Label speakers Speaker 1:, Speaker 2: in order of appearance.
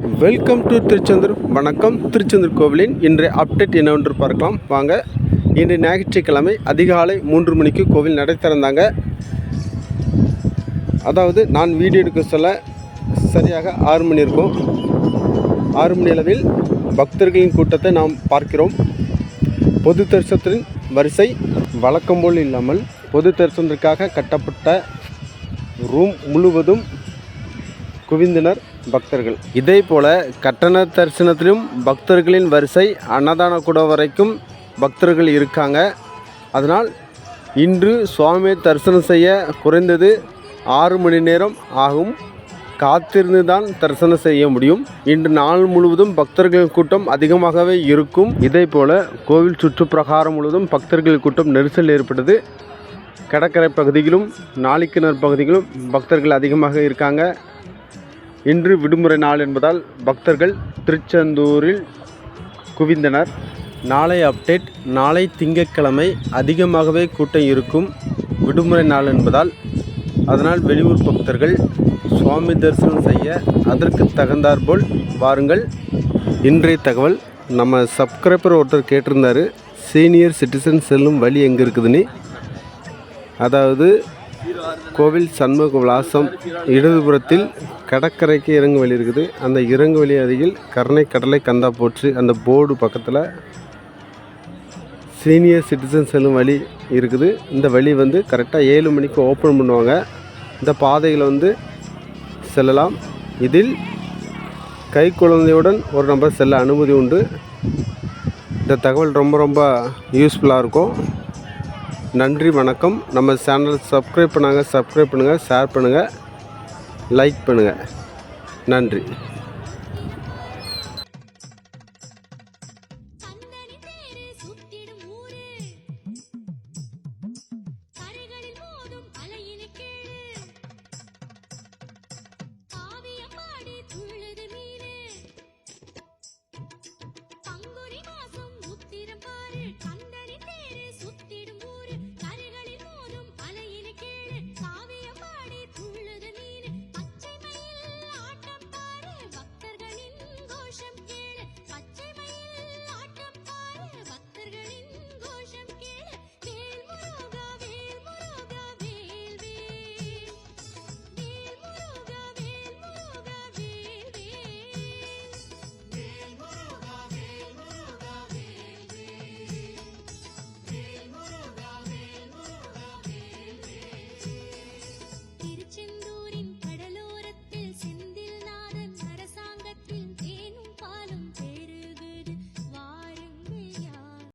Speaker 1: Welcome to Tiruchendur வணக்கம். திருச்செந்தூர் கோவிலின் இன்றைய அப்டேட் என்னவென்று பார்க்கலாம். வாங்க. இன்று ஞாயிற்றுக்கிழமை அதிகாலை மூன்று மணிக்கு கோவில் நடை திறந்தாங்க. அதாவது நான் வீடியோ எடுக்க சொல்ல சரியாக ஆறு மணி இருக்கும். ஆறு மணி அளவில் பக்தர்களின் கூட்டத்தை நாம் பார்க்கிறோம். பொது தரிசனத்தின் வரிசை வழக்கம் போல் இல்லாமல் பொது தரிசனத்திற்காக கட்டப்பட்ட ரூம் முழுவதும் குவிந்தனர். பக்தர்கள். இதே போல கட்டண தரிசனத்திலும் பக்தர்களின் வரிசை அன்னதான கூட வரைக்கும் பக்தர்கள் இருக்காங்க. அதனால் இன்று சுவாமியை தரிசனம் செய்ய குறைந்தது ஆறு மணி நேரம் ஆகும். காத்திருந்து தான் தரிசனம் செய்ய முடியும். இன்று நாள் முழுவதும் பக்தர்கள் கூட்டம் அதிகமாகவே இருக்கும். இதே போல கோவில் சுற்றுப்பிரகாரம் முழுவதும் பக்தர்கள் கூட்டம் நெரிசல் ஏற்பட்டது. கடற்கரை பகுதியிலும் நாளிக்கிணர் பகுதிகளும் பக்தர்கள் அதிகமாக இருக்காங்க. இன்று விடுமுறை நாள் என்பதால் பக்தர்கள் திருச்செந்தூரில் குவிந்தனர். நாளை அப்டேட் நாளை திங்கட்கிழமை அதிகமாகவே கூட்டம் இருக்கும் விடுமுறை நாள் என்பதால் அதனால் வெளியூர் பக்தர்கள் சுவாமி தரிசனம் செய்ய அதற்கு தகுந்தாற்போல் வாருங்கள். இன்றைய தகவல் நம்ம சப்ஸ்கிரைபர் ஒருத்தர் கேட்டிருந்தாரு சீனியர் சிட்டிசன் செல்லும் வழி எங்கே இருக்குதுன்னு? அதாவது கோவில் சண்முக விலாசம் இடதுபுறத்தில் கடற்கரைக்கு இறங்கு வழி இருக்குது. அந்த இறங்கு வழி அருகில் கருணை கடலை கந்தா போற்று அந்த போர்டு பக்கத்தில் சீனியர் சிட்டிசன் செல்லும் வழி இருக்குது. இந்த வழி வந்து கரெக்டாக ஏழு மணிக்கு ஓப்பன் பண்ணுவாங்க. இந்த பாதையில் வந்து செல்லலாம். இதில் கை குழந்தையுடன் ஒரு நம்பர் செல்ல அனுமதி உண்டு. இந்த தகவல் ரொம்ப ரொம்ப யூஸ்ஃபுல்லாக இருக்கும். நன்றி வணக்கம். நம்ம சேனல் சப்ஸ்கிரைப் பண்ணாங்க சப்ஸ்கிரைப் பண்ணுங்கள் ஷேர் பண்ணுங்கள் லைக் பண்ணுங்கள் நன்றி.